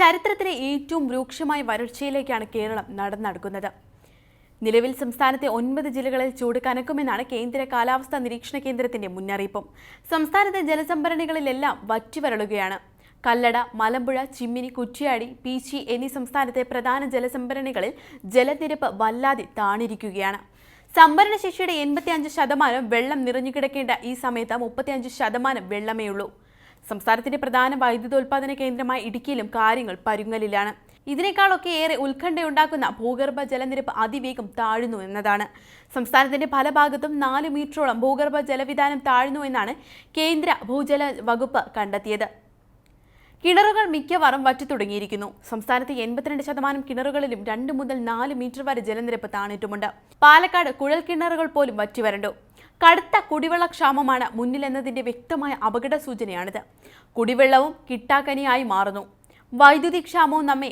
ചരിത്രത്തിലെ ഏറ്റവും രൂക്ഷമായ വരൾച്ചയിലേക്കാണ് കേരളം നടന്നെടുക്കുന്നത്. നിലവിൽ സംസ്ഥാനത്തെ ഒൻപത് ജില്ലകളിൽ ചൂട് കനക്കുമെന്നാണ് കേന്ദ്ര കാലാവസ്ഥാ നിരീക്ഷണ കേന്ദ്രത്തിന്റെ മുന്നറിയിപ്പും. സംസ്ഥാനത്തെ ജലസംഭരണികളിലെല്ലാം വറ്റിവരളുകയാണ്. കല്ലട മലമ്പുഴ ചിമ്മിനി കുറ്റ്യാടി പീച്ചി എന്നീ സംസ്ഥാനത്തെ പ്രധാന ജലസംഭരണികളിൽ ജലനിരപ്പ് വല്ലാതെ താണിരിക്കുകയാണ്. സംഭരണ ശേഷിയുടെ എൺപത്തിയഞ്ച് ശതമാനം വെള്ളം നിറഞ്ഞു കിടക്കേണ്ട ഈ സമയത്ത് മുപ്പത്തിയഞ്ച് ശതമാനം വെള്ളമേ ഉള്ളൂ സംസ്ഥാനത്തിന്റെ പ്രധാന വൈദ്യുതോൽപാദന കേന്ദ്രമായ ഇടുക്കിയിലും കാര്യങ്ങൾ പരുങ്ങലിലാണ്. ഇതിനേക്കാളൊക്കെ ഏറെ ഉത്കണ്ഠയുണ്ടാക്കുന്ന ഭൂഗർഭ ജലനിരപ്പ് അതിവേഗം താഴുന്നു എന്നതാണ്. സംസ്ഥാനത്തിന്റെ പല ഭാഗത്തും നാല് മീറ്ററോളം ഭൂഗർഭ ജലവിധാനം താഴ്ന്നു എന്നാണ് കേന്ദ്ര ഭൂജല വകുപ്പ് കണ്ടെത്തിയത്. കിണറുകൾ മിക്കവാറും വറ്റി തുടങ്ങിയിരിക്കുന്നു സംസ്ഥാനത്തെ എൺപത്തിരണ്ട് ശതമാനം കിണറുകളിലും രണ്ട് മുതൽ നാല് മീറ്റർ വരെ ജലനിരപ്പ് താണിട്ടുമുണ്ട്. പാലക്കാട് കുഴൽ കിണറുകൾ പോലും വറ്റിവരണ്ടു. കടുത്ത കുടിവെള്ള ക്ഷാമമാണ് മുന്നിലെന്നതിന്റെ വ്യക്തമായ അപകട സൂചനയാണിത് കുടിവെള്ളവും കിട്ടാക്കനിയായി മാറുന്നു. വൈദ്യുതി ക്ഷാമവും നമ്മെ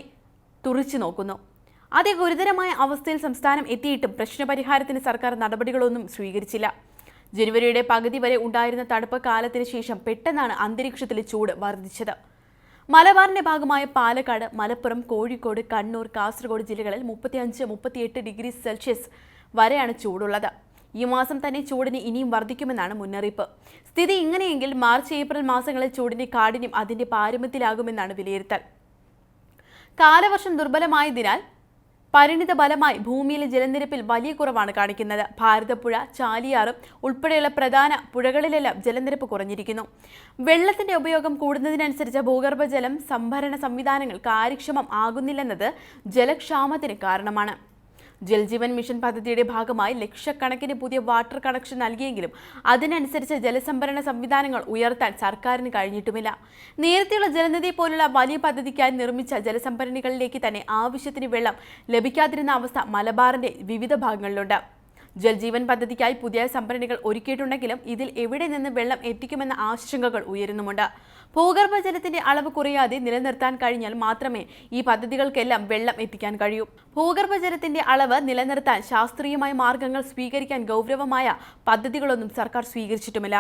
തുറിച്ചു നോക്കുന്നു. അതേ ഗുരുതരമായ അവസ്ഥയിൽ സംസ്ഥാനം എത്തിയിട്ടും പ്രശ്നപരിഹാരത്തിന് സർക്കാർ നടപടികളൊന്നും സ്വീകരിച്ചില്ല. ജനുവരിയുടെ പകുതി വരെ ഉണ്ടായിരുന്ന തണുപ്പ് കാലത്തിന് ശേഷം പെട്ടെന്നാണ് അന്തരീക്ഷത്തിലെ ചൂട് വർദ്ധിച്ചത്. മലബാറിന്റെ ഭാഗമായ പാലക്കാട് മലപ്പുറം കോഴിക്കോട് കണ്ണൂർ കാസർഗോഡ് ജില്ലകളിൽ മുപ്പത്തിയഞ്ച് മുപ്പത്തിയെട്ട് ഡിഗ്രി സെൽഷ്യസ് വരെയാണ് ചൂടുള്ളത്. ഈ മാസം തന്നെ ചൂടിന് ഇനിയും വർദ്ധിക്കുമെന്നാണ് മുന്നറിയിപ്പ്. സ്ഥിതി ഇങ്ങനെയെങ്കിൽ മാർച്ച് ഏപ്രിൽ മാസങ്ങളിൽ ചൂടിന്റെ കാഠിന്യം അതിന്റെ പാരമ്യത്തിലാകുമെന്നാണ് വിലയിരുത്തൽ. കാലവർഷം ദുർബലമായതിനാൽ പരിണിത ഫലമായി ഭൂമിയിലെ ജലനിരപ്പിൽ വലിയ കുറവാണ് കാണിക്കുന്നത്. ഭാരതപ്പുഴ ചാലിയാറും ഉൾപ്പെടെയുള്ള പ്രധാന പുഴകളിലെല്ലാം ജലനിരപ്പ് കുറഞ്ഞിരിക്കുന്നു. വെള്ളത്തിന്റെ ഉപയോഗം കൂടുന്നതിനനുസരിച്ച് ഭൂഗർഭജലം സംഭരണ സംവിധാനങ്ങൾ കാര്യക്ഷമം ആകുന്നില്ലെന്നത് ജലക്ഷാമത്തിന് കാരണമാണ്. ജൽജീവൻ മിഷൻ പദ്ധതിയുടെ ഭാഗമായി ലക്ഷക്കണക്കിന് പുതിയ വാട്ടർ കണക്ഷൻ നൽകിയെങ്കിലും അതിനനുസരിച്ച് ജലസംഭരണ സംവിധാനങ്ങൾ ഉയർത്താൻ സർക്കാരിന് കഴിഞ്ഞിട്ടുമില്ല. നേരത്തെയുള്ള ജലനിധി പോലുള്ള വലിയ പദ്ധതിക്കായി നിർമ്മിച്ച ജലസംഭരണികളിലേക്ക് തന്നെ ആവശ്യത്തിന് വെള്ളം ലഭിക്കാതിരുന്ന അവസ്ഥ മലബാറിന്റെ വിവിധ ഭാഗങ്ങളിലുണ്ട്. ജൽജീവൻ പദ്ധതിക്കായി പുതിയ സംഭരണികൾ ഒരുക്കിയിട്ടുണ്ടെങ്കിലും ഇതിൽ എവിടെ നിന്ന് വെള്ളം എത്തിക്കുമെന്ന ആശങ്കകൾ ഉയരുന്നുമുണ്ട്. ഭൂഗർഭജലത്തിന്റെ അളവ് കുറയാതെ നിലനിർത്താൻ കഴിഞ്ഞാൽ മാത്രമേ ഈ പദ്ധതികൾക്കെല്ലാം വെള്ളം എത്തിക്കാൻ കഴിയൂ. ഭൂഗർഭജലത്തിന്റെ അളവ് നിലനിർത്താൻ ശാസ്ത്രീയമായ മാർഗങ്ങൾ സ്വീകരിക്കാൻ ഗൗരവമായ പദ്ധതികളൊന്നും സർക്കാർ സ്വീകരിച്ചിട്ടുമില്ല.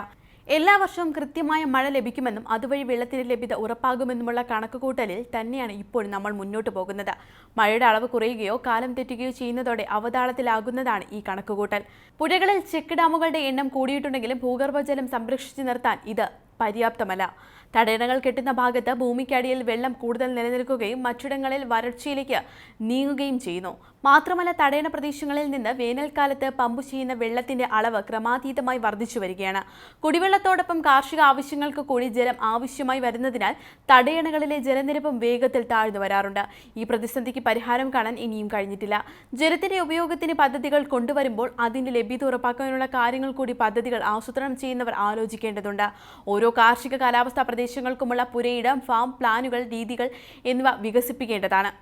എല്ലാ വർഷവും കൃത്യമായ മഴ ലഭിക്കുമെന്നും അതുവഴി വെള്ളത്തിന്റെ ലഭ്യത ഉറപ്പാകുമെന്നുമുള്ള കണക്കുകൂട്ടലിൽ തന്നെയാണ് ഇപ്പോൾ നമ്മൾ മുന്നോട്ട് പോകുന്നത്. മഴയുടെ അളവ് കുറയുകയോ കാലം തെറ്റുകയോ ചെയ്യുന്നതോടെ അവതാളത്തിലാകുന്നതാണ് ഈ കണക്കുകൂട്ടൽ. പുഴകളിൽ ചെക്ക് ഡാമുകളുടെ എണ്ണം കൂടിയിട്ടുണ്ടെങ്കിലും ഭൂഗർഭജലം സംരക്ഷിച്ചു നിർത്താൻ ഇത് പര്യാപ്തമല്ല. തടയണകൾ കെട്ടുന്ന ഭാഗത്ത് ഭൂമിക്കടിയിൽ വെള്ളം കൂടുതൽ നിലനിൽക്കുകയും മറ്റിടങ്ങളിൽ വരൾച്ചയിലേക്ക് നീങ്ങുകയും ചെയ്യുന്നു. മാത്രമല്ല തടയണ പ്രദേശങ്ങളിൽ നിന്ന് വേനൽക്കാലത്ത് പമ്പ് ചെയ്യുന്ന വെള്ളത്തിന്റെ അളവ് ക്രമാതീതമായി വർദ്ധിച്ചു വരികയാണ്. കുടിവെള്ളത്തോടൊപ്പം കാർഷിക ആവശ്യങ്ങൾക്ക് കൂടി ജലം ആവശ്യമായി വരുന്നതിനാൽ തടയണകളിലെ ജലനിരപ്പും വേഗത്തിൽ താഴ്ന്നു വരാറുണ്ട്. ഈ പ്രതിസന്ധിക്ക് പരിഹാരം കാണാൻ ഇനിയും കഴിഞ്ഞിട്ടില്ല. ജലത്തിന്റെ ഉപയോഗത്തിന് പദ്ധതികൾ കൊണ്ടുവരുമ്പോൾ അതിന്റെ ലഭ്യത ഉറപ്പാക്കാനുള്ള കാര്യങ്ങൾ കൂടി പദ്ധതികൾ ആസൂത്രണം ചെയ്യുന്നവർ ആലോചിക്കേണ്ടതുണ്ട്. ഓരോ കാർഷിക കാലാവസ്ഥാ പ്രദേശങ്ങൾക്കുമുള്ള പുരയിടം ഫാം പ്ലാനുകൾ രീതികൾ എന്നിവ വികസിപ്പിക്കേണ്ടതാണ്.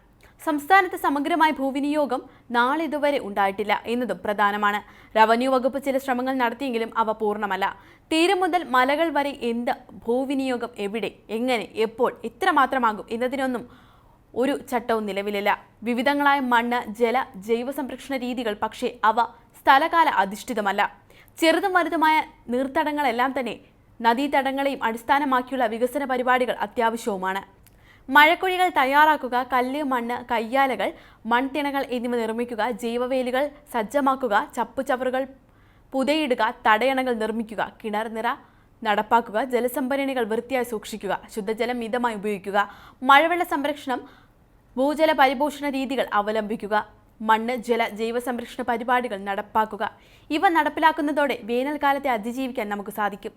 സംസ്ഥാനത്ത് സമഗ്രമായ ഭൂവിനിയോഗം നാളെ നാളിതുവരെ ഉണ്ടായിട്ടില്ല എന്നതും പ്രധാനമാണ്. റവന്യൂ വകുപ്പ് ചില ശ്രമങ്ങൾ നടത്തിയെങ്കിലും അവ പൂർണമല്ല. തീരം മുതൽ മലകൾ വരെ എന്ത് ഭൂവിനിയോഗം എവിടെ എങ്ങനെ എപ്പോൾ എത്രമാത്രമാകും എന്നതിനൊന്നും ഒരു ചട്ടവും നിലവിലില്ല. വിവിധങ്ങളായ മണ്ണ് ജല ജൈവ സംരക്ഷണ രീതികൾ പക്ഷേ അവ സ്ഥലകാല അധിഷ്ഠിതമല്ല. ചെറുതും വലുതുമായ നീർത്തടങ്ങളെല്ലാം തന്നെ നദീതടങ്ങളെയും അടിസ്ഥാനമാക്കിയുള്ള വികസന പരിപാടികൾ അത്യാവശ്യവുമാണ്. മഴക്കുഴികൾ തയ്യാറാക്കുക കല്ല് മണ്ണ് കയ്യാലകൾ മൺതിണകൾ എന്നിവ നിർമ്മിക്കുക ജൈവവേലികൾ സജ്ജമാക്കുക ചപ്പുചവറുകൾ പുതയിടുക തടയണകൾ നിർമ്മിക്കുക കിണർ നിറ നടപ്പാക്കുക ജലസംഭരണികൾ വൃത്തിയായി സൂക്ഷിക്കുക ശുദ്ധജലം മിതമായി ഉപയോഗിക്കുക മഴവെള്ള സംരക്ഷണം ഭൂജല പരിപോഷണ രീതികൾ അവലംബിക്കുക മണ്ണ് ജല ജൈവ സംരക്ഷണ പരിപാടികൾ നടപ്പാക്കുക. ഇവ നടപ്പിലാക്കുന്നതോടെ വേനൽക്കാലത്തെ അതിജീവിക്കാൻ നമുക്ക് സാധിക്കും.